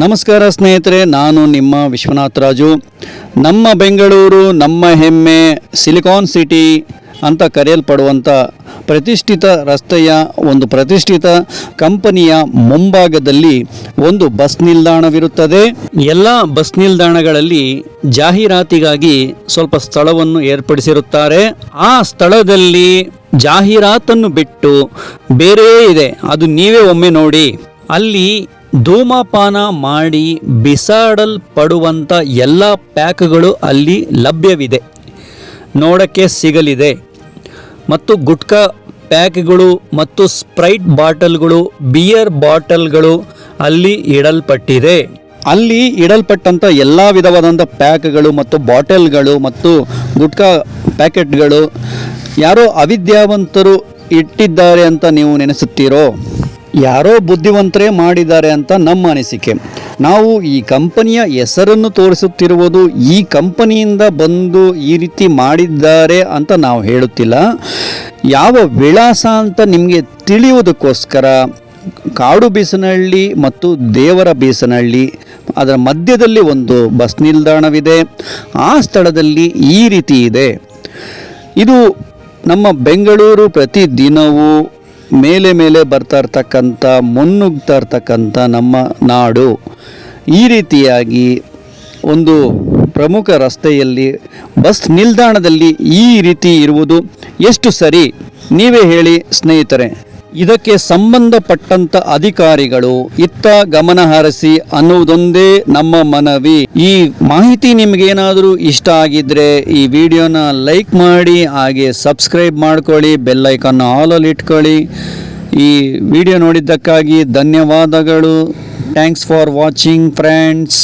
ನಮಸ್ಕಾರ ಸ್ನೇಹಿತರೆ, ನಾನು ನಿಮ್ಮ ವಿಶ್ವನಾಥ್ ರಾಜು. ನಮ್ಮ ಬೆಂಗಳೂರು, ನಮ್ಮ ಹೆಮ್ಮೆ, ಸಿಲಿಕಾನ್ ಸಿಟಿ ಅಂತ ಕರೆಯಲ್ಪಡುವಂಥ ಪ್ರತಿಷ್ಠಿತ ರಸ್ತೆಯ ಒಂದು ಪ್ರತಿಷ್ಠಿತ ಕಂಪನಿಯ ಮುಂಭಾಗದಲ್ಲಿ ಒಂದು ಬಸ್ ನಿಲ್ದಾಣವಿರುತ್ತದೆ. ಎಲ್ಲ ಬಸ್ ನಿಲ್ದಾಣಗಳಲ್ಲಿ ಜಾಹೀರಾತಿಗಾಗಿ ಸ್ವಲ್ಪ ಸ್ಥಳವನ್ನು ಏರ್ಪಡಿಸಿರುತ್ತಾರೆ. ಆ ಸ್ಥಳದಲ್ಲಿ ಜಾಹೀರಾತನ್ನು ಬಿಟ್ಟು ಬೇರೆಯೇ ಇದೆ. ಅದು ನೀವೇ ಒಮ್ಮೆ ನೋಡಿ. ಅಲ್ಲಿ ಧೂಮಪಾನ ಮಾಡಿ ಬಿಸಾಡಲ್ಪಡುವಂಥ ಎಲ್ಲ ಪ್ಯಾಕ್ಗಳು ಅಲ್ಲಿ ಲಭ್ಯವಿದೆ. ನೋಡಕ್ಕೆ ಸಿಗಲಿದೆ. ಮತ್ತು ಗುಟ್ಕಾ ಪ್ಯಾಕ್ಗಳು ಮತ್ತು ಸ್ಪ್ರೈಟ್ ಬಾಟಲ್ಗಳು, ಬಿಯರ್ ಬಾಟಲ್ಗಳು ಅಲ್ಲಿ ಇಡಲ್ಪಟ್ಟಿದೆ. ಅಲ್ಲಿ ಇಡಲ್ಪಟ್ಟಂಥ ಎಲ್ಲ ವಿಧವಾದಂಥ ಪ್ಯಾಕ್ಗಳು ಮತ್ತು ಬಾಟಲ್ಗಳು ಮತ್ತು ಗುಟ್ಕಾ ಪ್ಯಾಕೆಟ್ಗಳು ಯಾರೋ ಅವಿದ್ಯಾವಂತರು ಇಟ್ಟಿದ್ದಾರೆ ಅಂತ ನೀವು ನೆನೆಸುತ್ತೀರೋ? ಯಾರೋ ಬುದ್ಧಿವಂತರೇ ಮಾಡಿದ್ದಾರೆ ಅಂತ ನಮ್ಮ ಅನಿಸಿಕೆ. ನಾವು ಈ ಕಂಪನಿಯ ಹೆಸರನ್ನು ತೋರಿಸುತ್ತಿರುವುದು ಈ ಕಂಪನಿಯಿಂದ ಬಂದು ಈ ರೀತಿ ಮಾಡಿದ್ದಾರೆ ಅಂತ ನಾವು ಹೇಳುತ್ತಿಲ್ಲ. ಯಾವ ವಿಳಾಸ ಅಂತ ನಿಮಗೆ ತಿಳಿಯುವುದಕ್ಕೋಸ್ಕರ ಕಾಡು ಬೀಸನಹಳ್ಳಿ ಮತ್ತು ದೇವರ ಬೀಸನಹಳ್ಳಿ, ಅದರ ಮಧ್ಯದಲ್ಲಿ ಒಂದು ಬಸ್ ನಿಲ್ದಾಣವಿದೆ. ಆ ಸ್ಥಳದಲ್ಲಿ ಈ ರೀತಿ ಇದೆ. ಇದು ನಮ್ಮ ಬೆಂಗಳೂರು ಪ್ರತಿದಿನವೂ ಮೇಲೆ ಮೇಲೆ ಬರ್ತಾ ಇರ್ತಕ್ಕಂಥ, ಮುನ್ನುಗ್ತಾ ಇರ್ತಕ್ಕಂಥ ನಮ್ಮ ನಾಡು ಈ ರೀತಿಯಾಗಿ ಒಂದು ಪ್ರಮುಖ ರಸ್ತೆಯಲ್ಲಿ, ಬಸ್ ನಿಲ್ದಾಣದಲ್ಲಿ ಈ ರೀತಿ ಇರುವುದು ಎಷ್ಟು ಸರಿ? ನೀವೇ ಹೇಳಿ ಸ್ನೇಹಿತರೆ. ಇದಕ್ಕೆ ಸಂಬಂಧಪಟ್ಟಂತ ಅಧಿಕಾರಿಗಳು ಇತ್ತ ಗಮನ ಹರಿಸಿ ಅನ್ನುವುದೊಂದೇ ನಮ್ಮ ಮನವಿ. ಈ ಮಾಹಿತಿ ನಿಮಗೇನಾದರೂ ಇಷ್ಟ ಆಗಿದ್ರೆ ಈ ವಿಡಿಯೋನ ಲೈಕ್ ಮಾಡಿ, ಹಾಗೆ ಸಬ್ಸ್ಕ್ರೈಬ್ ಮಾಡ್ಕೊಳ್ಳಿ, ಬೆಲ್ ಐಕಾನ್ ಆಲಲ್ಲಿ ಇಟ್ಕೊಳ್ಳಿ. ಈ ವಿಡಿಯೋ ನೋಡಿದ್ದಕ್ಕಾಗಿ ಧನ್ಯವಾದಗಳು. Thanks for watching friends.